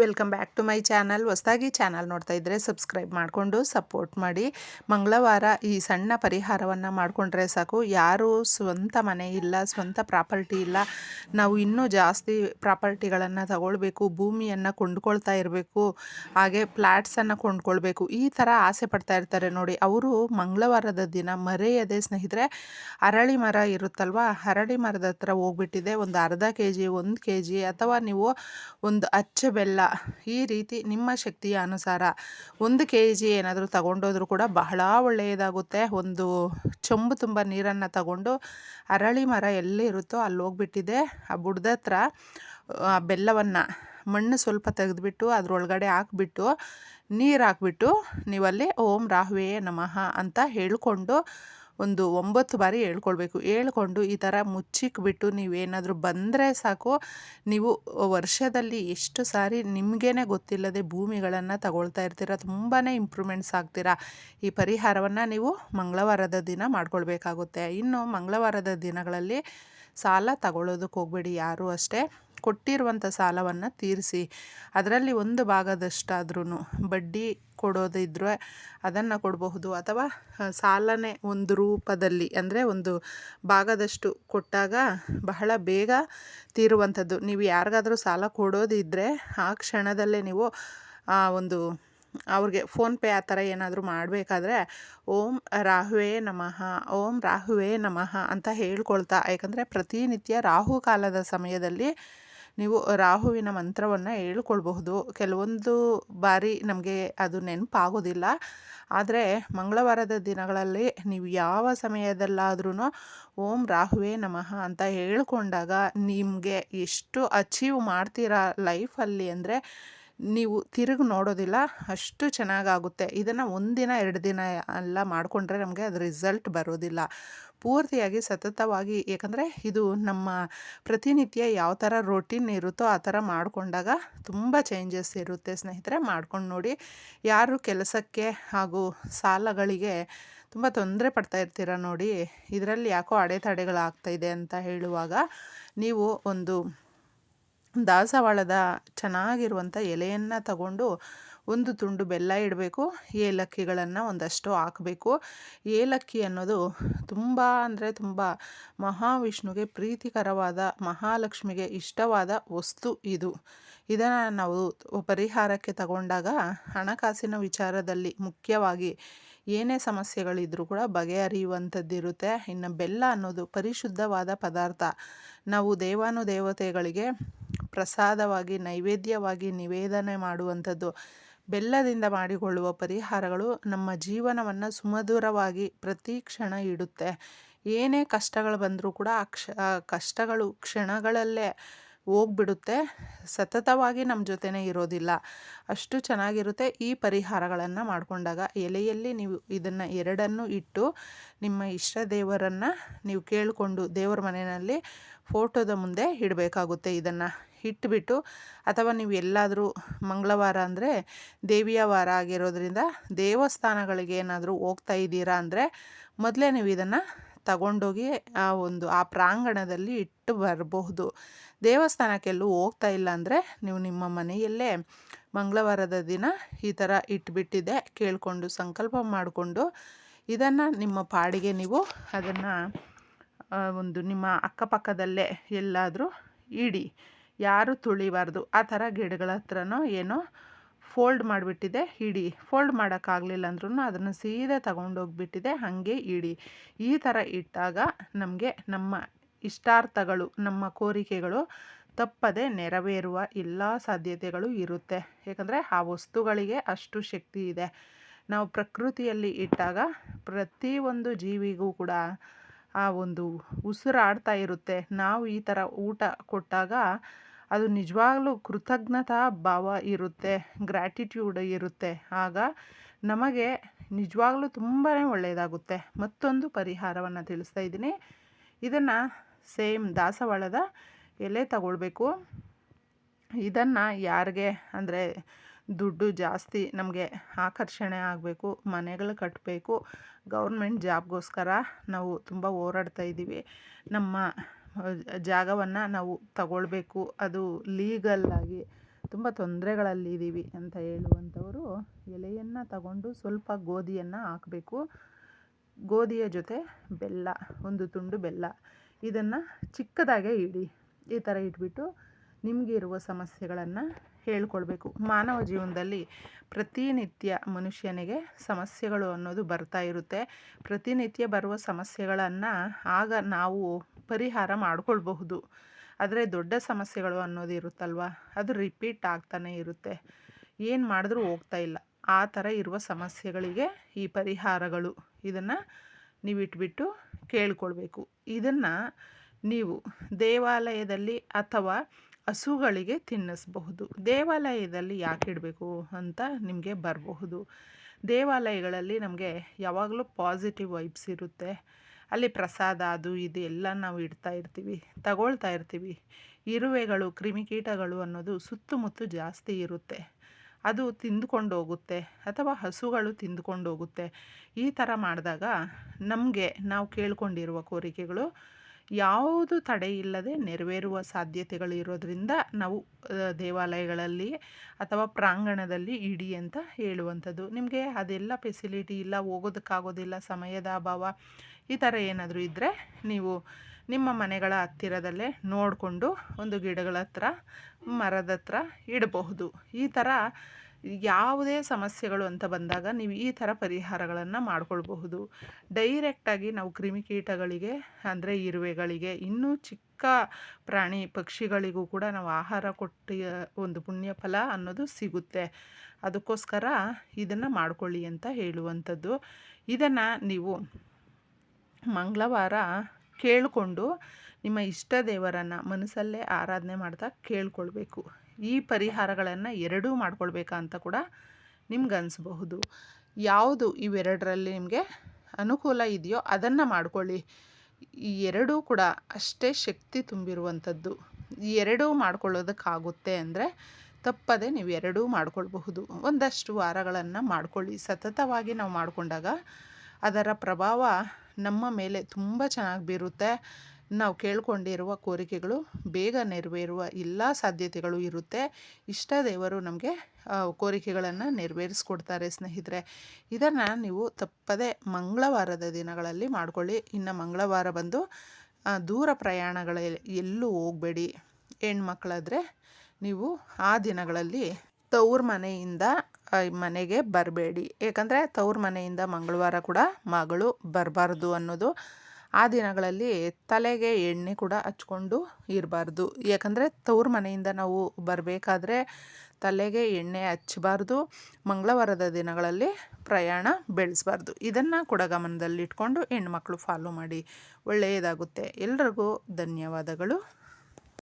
Welcome back to my channel. ಹೊಸದಾಗಿ channel ನೋಡ್ತಾ ಇದ್ದರೆ ಸಬ್ಸ್ಕ್ರೈಬ್ ಮಾಡಿಕೊಂಡು ಸಪೋರ್ಟ್ ಮಾಡಿ. ಮಂಗಳವಾರ ಈ ಸಣ್ಣ ಪರಿಹಾರವನ್ನು ಮಾಡಿಕೊಂಡ್ರೆ ಸಾಕು. ಯಾರೂ ಸ್ವಂತ ಮನೆ ಇಲ್ಲ, ಸ್ವಂತ ಪ್ರಾಪರ್ಟಿ ಇಲ್ಲ. ನಾವು ಇನ್ನೂ ಜಾಸ್ತಿ ಪ್ರಾಪರ್ಟಿಗಳನ್ನು ತಗೊಳ್ಬೇಕು, ಭೂಮಿಯನ್ನು ಕೊಂಡ್ಕೊಳ್ತಾ ಇರಬೇಕು, ಹಾಗೆ ಫ್ಲ್ಯಾಟ್ಸನ್ನು ಕೊಂಡ್ಕೊಳ್ಬೇಕು. ಈ ಥರ ಆಸೆ ಪಡ್ತಾ ಇರ್ತಾರೆ ನೋಡಿ. ಅವರು ಮಂಗಳವಾರದ ದಿನ ಮರೆಯದೆ ಸ್ನೇಹಿತರೆ, ಅರಳಿ ಮರ ಇರುತ್ತಲ್ವ? ಅರಳಿ ಮರದ ಹತ್ರ ಹೋಗ್ಬಿಟ್ಟಿದೆ. ಒಂದು ಅರ್ಧ ಕೆ ಜಿ ಒಂದು ಕೆ ಜಿ ಅಥವಾ ನೀವು ಒಂದು ಅಚ್ಚ ಬೆಲ್ಲ ಈ ರೀತಿ ನಿಮ್ಮ ಶಕ್ತಿಯ ಅನುಸಾರ ಒಂದು ಕೆ ಜಿ ಏನಾದರೂ ತಗೊಂಡೋದ್ರೂ ಕೂಡ ಬಹಳ ಒಳ್ಳೆಯದಾಗುತ್ತೆ. ಒಂದು ಚೊಂಬು ತುಂಬ ನೀರನ್ನು ತಗೊಂಡು ಅರಳಿ ಮರ ಎಲ್ಲಿ ಇರುತ್ತೋ ಅಲ್ಲಿ ಹೋಗ್ಬಿಟ್ಟಿದೆ ಆ ಬುಡದ ಹತ್ರ ಬೆಲ್ಲವನ್ನು ಮಣ್ಣು ಸ್ವಲ್ಪ ತೆಗೆದುಬಿಟ್ಟು ಅದರೊಳಗಡೆ ಹಾಕ್ಬಿಟ್ಟು ನೀರು ಹಾಕ್ಬಿಟ್ಟು ನೀವಲ್ಲಿ ಓಂ ರಾಹುವೇ ನಮಃ ಅಂತ ಹೇಳ್ಕೊಂಡು ಒಂದು ಒಂಬತ್ತು ಬಾರಿ ಹೇಳ್ಕೊಳ್ಬೇಕು. ಹೇಳ್ಕೊಂಡು ಈ ಥರ ಮುಚ್ಚಿಕ್ಬಿಟ್ಟು ನೀವೇನಾದರೂ ಬಂದರೆ ಸಾಕು. ನೀವು ವರ್ಷದಲ್ಲಿ ಎಷ್ಟು ಸಾರಿ ನಿಮಗೇ ಗೊತ್ತಿಲ್ಲದೆ ಭೂಮಿಗಳನ್ನು ತಗೊಳ್ತಾ ಇರ್ತೀರ ತುಂಬಾ ಇಂಪ್ರೂವ್ಮೆಂಟ್ಸ್ ಆಗ್ತೀರಾ? ಈ ಪರಿಹಾರವನ್ನು ನೀವು ಮಂಗಳವಾರದ ದಿನ ಮಾಡ್ಕೊಳ್ಬೇಕಾಗುತ್ತೆ. ಇನ್ನು ಮಂಗಳವಾರದ ದಿನಗಳಲ್ಲಿ ಸಾಲ ತಗೊಳ್ಳೋದಕ್ಕೆ ಹೋಗಬೇಡಿ ಯಾರೂ ಅಷ್ಟೇ. ಕೊಟ್ಟಿರುವಂಥ ಸಾಲವನ್ನು ತೀರಿಸಿ, ಅದರಲ್ಲಿ ಒಂದು ಭಾಗದಷ್ಟಾದ್ರೂ ಬಡ್ಡಿ ಕೊಡೋದಿದ್ರೆ ಅದನ್ನು ಕೊಡಬಹುದು. ಅಥವಾ ಸಾಲನೇ ಒಂದು ರೂಪದಲ್ಲಿ ಅಂದರೆ ಒಂದು ಭಾಗದಷ್ಟು ಕೊಟ್ಟಾಗ ಬಹಳ ಬೇಗ ತೀರುವಂಥದ್ದು. ನೀವು ಯಾರಿಗಾದರೂ ಸಾಲ ಕೊಡೋದಿದ್ದರೆ ಆ ಕ್ಷಣದಲ್ಲೇ ನೀವು ಒಂದು, ಅವ್ರಿಗೆ ಫೋನ್ಪೇ ಆ ಥರ ಏನಾದರೂ ಮಾಡಬೇಕಾದ್ರೆ ಓಂ ರಾಹುವೇ ನಮಃ, ಓಂ ರಾಹುವೇ ನಮಃ ಅಂತ ಹೇಳ್ಕೊಳ್ತಾ. ಯಾಕಂದರೆ ಪ್ರತಿನಿತ್ಯ ರಾಹು ಕಾಲದ ಸಮಯದಲ್ಲಿ ನೀವು ರಾಹುವಿನ ಮಂತ್ರವನ್ನು ಹೇಳ್ಕೊಳ್ಬಹುದು. ಕೆಲವೊಂದು ಬಾರಿ ನಮಗೆ ಅದು ನೆನಪಾಗೋದಿಲ್ಲ. ಆದರೆ ಮಂಗಳವಾರದ ದಿನಗಳಲ್ಲಿ ನೀವು ಯಾವ ಸಮಯದಲ್ಲಾದ್ರೂ ಓಂ ರಾಹುವೇ ನಮಃ ಅಂತ ಹೇಳ್ಕೊಂಡಾಗ ನಿಮಗೆ ಎಷ್ಟು ಅಚೀವ್ ಮಾಡ್ತೀರಾ ಲೈಫಲ್ಲಿ ಅಂದರೆ ನೀವು ತಿರುಗಿ ನೋಡೋದಿಲ್ಲ, ಅಷ್ಟು ಚೆನ್ನಾಗಾಗುತ್ತೆ. ಇದನ್ನು ಒಂದಿನ, ಎರಡು ದಿನ ಎಲ್ಲ ಮಾಡಿಕೊಂಡ್ರೆ ನಮಗೆ ಅದು ರಿಸಲ್ಟ್ ಬರೋದಿಲ್ಲ. ಪೂರ್ತಿಯಾಗಿ ಸತತವಾಗಿ ಏಕೆಂದರೆ ಇದು ನಮ್ಮ ಪ್ರತಿನಿತ್ಯ ಯಾವ ಥರ ರೊಟೀನ್ ಇರುತ್ತೋ ಆ ಥರ ಮಾಡಿಕೊಂಡಾಗ ತುಂಬ ಚೇಂಜಸ್ ಇರುತ್ತೆ ಸ್ನೇಹಿತರೆ. ಮಾಡ್ಕೊಂಡು ನೋಡಿ ಯಾರು ಕೆಲಸಕ್ಕೆ ಹಾಗೂ ಸಾಲಗಳಿಗೆ ತುಂಬ ತೊಂದರೆ ಪಡ್ತಾ ಇರ್ತೀರ ನೋಡಿ, ಇದರಲ್ಲಿ ಯಾಕೋ ಅಡೆತಡೆಗಳಾಗ್ತಾಯಿದೆ ಅಂತ ಹೇಳುವಾಗ ನೀವು ಒಂದು ದಾಸವಾಳದ ಚೆನ್ನಾಗಿರುವಂಥ ಎಲೆಯನ್ನು ತಗೊಂಡು ಒಂದು ತುಂಡು ಬೆಲ್ಲ ಇಡಬೇಕು, ಏಲಕ್ಕಿಗಳನ್ನು ಒಂದಷ್ಟು ಹಾಕಬೇಕು. ಏಲಕ್ಕಿ ಅನ್ನೋದು ತುಂಬ ಅಂದರೆ ತುಂಬ ಮಹಾವಿಷ್ಣುಗೆ ಪ್ರೀತಿಕರವಾದ, ಮಹಾಲಕ್ಷ್ಮಿಗೆ ಇಷ್ಟವಾದ ವಸ್ತು ಇದು. ಇದನ್ನು ನಾವು ಪರಿಹಾರಕ್ಕೆ ತಗೊಂಡಾಗ ಹಣಕಾಸಿನ ವಿಚಾರದಲ್ಲಿ ಮುಖ್ಯವಾಗಿ ಏನೇ ಸಮಸ್ಯೆಗಳಿದ್ರೂ ಕೂಡ ಬಗೆಹರಿಯುವಂಥದ್ದಿರುತ್ತೆ ಇನ್ನು ಬೆಲ್ಲ ಅನ್ನೋದು ಪರಿಶುದ್ಧವಾದ ಪದಾರ್ಥ. ನಾವು ದೇವಾನುದೇವತೆಗಳಿಗೆ ಪ್ರಸಾದವಾಗಿ, ನೈವೇದ್ಯವಾಗಿ ನಿವೇದನೆ ಮಾಡುವಂಥದ್ದು. ಬೆಲ್ಲದಿಂದ ಮಾಡಿಕೊಳ್ಳುವ ಪರಿಹಾರಗಳು ನಮ್ಮ ಜೀವನವನ್ನು ಸುಮಧುರವಾಗಿ ಪ್ರತಿ ಕ್ಷಣ ಇಡುತ್ತೆ. ಏನೇ ಕಷ್ಟಗಳು ಬಂದರೂ ಕೂಡ ಆ ಕ್ಷ ಕಷ್ಟಗಳು ಕ್ಷಣಗಳಲ್ಲೇ ಹೋಗ್ಬಿಡುತ್ತೆ. ಸತತವಾಗಿ ನಮ್ಮ ಜೊತೆನೇ ಇರೋದಿಲ್ಲ. ಅಷ್ಟು ಚೆನ್ನಾಗಿರುತ್ತೆ ಈ ಪರಿಹಾರಗಳನ್ನು ಮಾಡಿಕೊಂಡಾಗ. ಎಲೆಯಲ್ಲಿ ನೀವು ಇದನ್ನು ಎರಡನ್ನು ಇಟ್ಟು ನಿಮ್ಮ ಇಷ್ಟ ದೇವರನ್ನು ನೀವು ಕೇಳಿಕೊಂಡು ದೇವರ ಮನೆಯಲ್ಲಿ ಫೋಟೋದ ಮುಂದೆ ಇಡಬೇಕಾಗುತ್ತೆ ಇದನ್ನು. ಇಟ್ಬಿಟ್ಟು ಅಥವಾ ನೀವು ಎಲ್ಲಾದರೂ ಮಂಗಳವಾರ ಅಂದರೆ ದೇವಿಯ ವಾರ ಆಗಿರೋದ್ರಿಂದ ದೇವಸ್ಥಾನಗಳಿಗೆ ಏನಾದರೂ ಹೋಗ್ತಾ ಇದ್ದೀರಾ ಅಂದರೆ ಮೊದಲೇ ನೀವು ಇದನ್ನು ತಗೊಂಡೋಗಿ ಆ ಒಂದು ಆ ಪ್ರಾಂಗಣದಲ್ಲಿ ಇಟ್ಟು ಬರಬಹುದು. ದೇವಸ್ಥಾನಕ್ಕೆಲ್ಲೂ ಹೋಗ್ತಾ ಇಲ್ಲ ಅಂದರೆ ನೀವು ನಿಮ್ಮ ಮನೆಯಲ್ಲೇ ಮಂಗಳವಾರದ ದಿನ ಈ ಥರ ಇಟ್ಬಿಟ್ಟಿದೆ ಕೇಳಿಕೊಂಡು ಸಂಕಲ್ಪ ಮಾಡಿಕೊಂಡು ಇದನ್ನು ನಿಮ್ಮ ಪಾಡಿಗೆ ನೀವು ಅದನ್ನು ಒಂದು ನಿಮ್ಮ ಅಕ್ಕಪಕ್ಕದಲ್ಲೇ ಎಲ್ಲಾದರೂ ಇಡಿ. ಯಾರು ತುಳಿಬಾರ್ದು. ಆ ಥರ ಗಿಡಗಳ ಹತ್ರನೋ ಏನೋ ಫೋಲ್ಡ್ ಮಾಡಿಬಿಟ್ಟಿದೆ, ಇಡಿ. ಫೋಲ್ಡ್ ಮಾಡೋಕ್ಕಾಗಲಿಲ್ಲ ಅಂದ್ರೂ ಅದನ್ನು ಸೀದಾ ತಗೊಂಡೋಗ್ಬಿಟ್ಟಿದೆ, ಹಾಗೆ ಇಡಿ. ಈ ಥರ ಇಟ್ಟಾಗ ನಮಗೆ ನಮ್ಮ ಇಷ್ಟಾರ್ಥಗಳು, ನಮ್ಮ ಕೋರಿಕೆಗಳು ತಪ್ಪದೆ ನೆರವೇರುವ ಎಲ್ಲ ಸಾಧ್ಯತೆಗಳು ಇರುತ್ತೆ. ಯಾಕಂದರೆ ಆ ವಸ್ತುಗಳಿಗೆ ಅಷ್ಟು ಶಕ್ತಿ ಇದೆ. ನಾವು ಪ್ರಕೃತಿಯಲ್ಲಿ ಇಟ್ಟಾಗ ಪ್ರತಿಯೊಂದು ಜೀವಿಗೂ ಕೂಡ ಆ ಒಂದು ಉಸಿರಾಡ್ತಾ ಇರುತ್ತೆ. ನಾವು ಈ ಥರ ಊಟ ಕೊಟ್ಟಾಗ ಅದು ನಿಜವಾಗ್ಲೂ ಕೃತಜ್ಞತಾ ಭಾವ ಇರುತ್ತೆ ಗ್ರ್ಯಾಟಿಟ್ಯೂಡ್ ಇರುತ್ತೆ. ಆಗ ನಮಗೆ ನಿಜವಾಗ್ಲೂ ತುಂಬಾ ಒಳ್ಳೆಯದಾಗುತ್ತೆ. ಮತ್ತೊಂದು ಪರಿಹಾರವನ್ನು ತಿಳಿಸ್ತಾ ಇದ್ದೀನಿ. ಇದನ್ನು ಸೇಮ್ ದಾಸವಾಳದ ಎಲೆ ತಗೊಳ್ಬೇಕು. ಇದನ್ನು ಯಾರಿಗೆ ಅಂದರೆ ದುಡ್ಡು ಜಾಸ್ತಿ ನಮಗೆ ಆಕರ್ಷಣೆ ಆಗಬೇಕು, ಮನೆಗಳು ಕಟ್ಟಬೇಕು ಗೌರ್ಮೆಂಟ್ ಜಾಬ್ಗೋಸ್ಕರ ನಾವು ತುಂಬ ಹೋರಾಡ್ತಾ ಇದ್ದೀವಿ. ನಮ್ಮ ಜಾಗವನ್ನು ನಾವು ತಗೊಳ್ಬೇಕು. ಅದು ಲೀಗಲ್ಲಾಗಿ ತುಂಬ ತೊಂದರೆಗಳಲ್ಲಿದ್ದೀವಿ ಅಂತ ಹೇಳುವಂಥವರು ಎಲೆಯನ್ನು ತಗೊಂಡು ಸ್ವಲ್ಪ ಗೋಧಿಯನ್ನು ಹಾಕಬೇಕು. ಗೋಧಿಯ ಜೊತೆ ಬೆಲ್ಲ, ಒಂದು ತುಂಡು ಬೆಲ್ಲ. ಇದನ್ನು ಚಿಕ್ಕದಾಗೆ ಇಡಿ. ಈ ಥರ ಇಟ್ಬಿಟ್ಟು ನಿಮಗಿರುವ ಸಮಸ್ಯೆಗಳನ್ನು ಹೇಳ್ಕೊಳ್ಬೇಕು ಮಾನವ ಜೀವನದಲ್ಲಿ ಪ್ರತಿನಿತ್ಯ ಮನುಷ್ಯನಿಗೆ ಸಮಸ್ಯೆಗಳು ಅನ್ನೋದು ಬರ್ತಾ ಇರುತ್ತೆ. ಪ್ರತಿನಿತ್ಯ ಬರುವ ಸಮಸ್ಯೆಗಳನ್ನು ಆಗ ನಾವು ಪರಿಹಾರ ಮಾಡಿಕೊಳ್ಬಹುದು. ಆದರೆ ದೊಡ್ಡ ಸಮಸ್ಯೆಗಳು ಅನ್ನೋದು ಇರುತ್ತಲ್ವ? ಅದು ರಿಪೀಟ್ ಆಗ್ತಾನೆ ಇರುತ್ತೆ. ಏನು ಮಾಡಿದ್ರೂ ಹೋಗ್ತಾ ಇಲ್ಲ. ಆ ಥರ ಇರುವ ಸಮಸ್ಯೆಗಳಿಗೆ ಈ ಪರಿಹಾರಗಳು ಇದನ್ನು ನೀವು ಇಟ್ಬಿಟ್ಟು ಕೇಳ್ಕೊಳ್ಬೇಕು. ಇದನ್ನು ನೀವು ದೇವಾಲಯದಲ್ಲಿ ಅಥವಾ ಹಸುಗಳಿಗೆ ತಿನ್ನಿಸಬಹುದು. ದೇವಾಲಯದಲ್ಲಿ ಯಾಕೆ ಇಡಬೇಕು ಅಂತ ನಿಮಗೆ ಬರಬಹುದು. ದೇವಾಲಯಗಳಲ್ಲಿ ನಮಗೆ ಯಾವಾಗಲೂ ಪಾಸಿಟಿವ್ ವೈಬ್ಸ್ ಇರುತ್ತೆ. ಅಲ್ಲಿ ಪ್ರಸಾದ, ಅದು ಇದು ಎಲ್ಲ ನಾವು ಇಡ್ತಾ ಇರ್ತೀವಿ, ತಗೊಳ್ತಾ ಇರ್ತೀವಿ. ಇರುವೆಗಳು, ಕ್ರಿಮಿಕೀಟಗಳು ಅನ್ನೋದು ಸುತ್ತಮುತ್ತ ಜಾಸ್ತಿ ಇರುತ್ತೆ. ಅದು ತಿಂದುಕೊಂಡು ಹೋಗುತ್ತೆ ಅಥವಾ ಹಸುಗಳು ತಿಂದುಕೊಂಡು ಹೋಗುತ್ತೆ ಈ ಥರ ಮಾಡಿದಾಗ ನಮಗೆ ನಾವು ಕೇಳ್ಕೊಂಡಿರುವ ಕೋರಿಕೆಗಳು ಯಾವುದು ತಡೆ ಇಲ್ಲದೆ ನೆರವೇರುವ ಸಾಧ್ಯತೆಗಳು ಇರೋದರಿಂದ ನಾವು ದೇವಾಲಯಗಳಲ್ಲಿ ಅಥವಾ ಪ್ರಾಂಗಣದಲ್ಲಿ ಇಡಿ ಅಂತ ಹೇಳುವಂಥದ್ದು. ನಿಮಗೆ ಅದೆಲ್ಲ ಫೆಸಿಲಿಟಿ ಇಲ್ಲ, ಹೋಗೋದಕ್ಕಾಗೋದಿಲ್ಲ, ಸಮಯದ ಅಭಾವ, ಈ ಥರ ಏನಾದರೂ ಇದ್ದರೆ ನೀವು ನಿಮ್ಮ ಮನೆಗಳ ಹತ್ತಿರದಲ್ಲೇ ನೋಡಿಕೊಂಡು ಒಂದು ಗಿಡಗಳ ಹತ್ರ ಮರದ ಹತ್ರ ಇಡಬಹುದು. ಈ ಥರ ಯಾವುದೇ ಸಮಸ್ಯೆಗಳು ಅಂತ ಬಂದಾಗ ನೀವು ಈ ಥರ ಪರಿಹಾರಗಳನ್ನು ಮಾಡಿಕೊಳ್ಬಹುದು. ಡೈರೆಕ್ಟಾಗಿ ನಾವು ಕ್ರಿಮಿಕೀಟಗಳಿಗೆ ಅಂದರೆ ಇರುವೆಗಳಿಗೆ, ಇನ್ನೂ ಚಿಕ್ಕ ಪ್ರಾಣಿ ಪಕ್ಷಿಗಳಿಗೂ ಕೂಡ ನಾವು ಆಹಾರ ಕೊಟ್ಟ ಒಂದು ಪುಣ್ಯ ಫಲ ಅನ್ನೋದು ಸಿಗುತ್ತೆ. ಅದಕ್ಕೋಸ್ಕರ ಇದನ್ನು ಮಾಡಿಕೊಳ್ಳಿ ಅಂತ ಹೇಳುವಂಥದ್ದು. ಇದನ್ನು ನೀವು ಮಂಗಳವಾರ ಕೇಳಿಕೊಂಡು ನಿಮ್ಮ ಇಷ್ಟ ದೇವರನ್ನು ಮನಸ್ಸಲ್ಲೇ ಆರಾಧನೆ ಮಾಡ್ತಾ ಕೇಳ್ಕೊಳ್ಬೇಕು. ಈ ಪರಿಹಾರಗಳನ್ನು ಎರಡೂ ಮಾಡ್ಕೊಳ್ಬೇಕಾ ಅಂತ ಕೂಡ ನಿಮ್ಗೆ ಅನಿಸ್ಬಹುದು. ಯಾವುದು ಇವೆರಡರಲ್ಲಿ ನಿಮಗೆ ಅನುಕೂಲ ಇದೆಯೋ ಅದನ್ನು ಮಾಡ್ಕೊಳ್ಳಿ. ಈ ಎರಡೂ ಕೂಡ ಅಷ್ಟೇ ಶಕ್ತಿ ತುಂಬಿರುವಂಥದ್ದು. ಈ ಎರಡೂ ಮಾಡ್ಕೊಳ್ಳೋದಕ್ಕಾಗುತ್ತೆ ಅಂದರೆ ತಪ್ಪದೆ ನೀವು ಎರಡೂ ಮಾಡ್ಕೊಳ್ಬಹುದು. ಒಂದಷ್ಟು ವಾರಗಳನ್ನು ಮಾಡ್ಕೊಳ್ಳಿ. ಸತತವಾಗಿ ನಾವು ಮಾಡಿಕೊಂಡಾಗ ಅದರ ಪ್ರಭಾವ ನಮ್ಮ ಮೇಲೆ ತುಂಬ ಚೆನ್ನಾಗಿ ಬೀರುತ್ತೆ. ನಾವು ಕೇಳ್ಕೊಂಡಿರುವ ಕೋರಿಕೆಗಳು ಬೇಗ ನೆರವೇರುವ ಎಲ್ಲ ಸಾಧ್ಯತೆಗಳು ಇರುತ್ತೆ. ಇಷ್ಟ ದೇವರು ನಮಗೆ ಕೋರಿಕೆಗಳನ್ನು ನೆರವೇರಿಸ್ಕೊಡ್ತಾರೆ ಸ್ನೇಹಿತರೆ. ಇದನ್ನು ನೀವು ತಪ್ಪದೆ ಮಂಗಳವಾರದ ದಿನಗಳಲ್ಲಿ ಮಾಡ್ಕೊಳ್ಳಿ. ಇನ್ನು ಮಂಗಳವಾರ ಬಂದು ದೂರ ಪ್ರಯಾಣಗಳ ಎಲ್ಲೂ ಹೋಗಬೇಡಿ. ಹೆಣ್ಮಕ್ಳಾದರೆ ನೀವು ಆ ದಿನಗಳಲ್ಲಿ ತವ್ರ ಮನೆಯಿಂದ ಮನೆಗೆ ಬರಬೇಡಿ. ಏಕೆಂದರೆ ತವ್ರ ಮನೆಯಿಂದ ಮಂಗಳವಾರ ಕೂಡ ಮಗಳು ಬರಬಾರ್ದು ಅನ್ನೋದು ಆ ದಿನಗಳಲ್ಲಿ ತಲೆಗೆ ಎಣ್ಣೆ ಕೂಡ ಹಚ್ಕೊಂಡು ಇರಬಾರ್ದು. ಯಾಕಂದರೆ ತವ್ರ ಮನೆಯಿಂದ ನಾವು ಬರಬೇಕಾದ್ರೆ ತಲೆಗೆ ಎಣ್ಣೆ ಹಚ್ಚಬಾರ್ದು ಮಂಗಳವಾರದ ದಿನಗಳಲ್ಲಿ ಪ್ರಯಾಣ ಬೆಳೆಸಬಾರ್ದು. ಇದನ್ನು ಕೂಡ ಗಮನದಲ್ಲಿಟ್ಕೊಂಡು ಹೆಣ್ಮಕ್ಳು ಫಾಲೋ ಮಾಡಿ. ಒಳ್ಳೆಯದಾಗುತ್ತೆ. ಎಲ್ರಿಗೂ ಧನ್ಯವಾದಗಳು.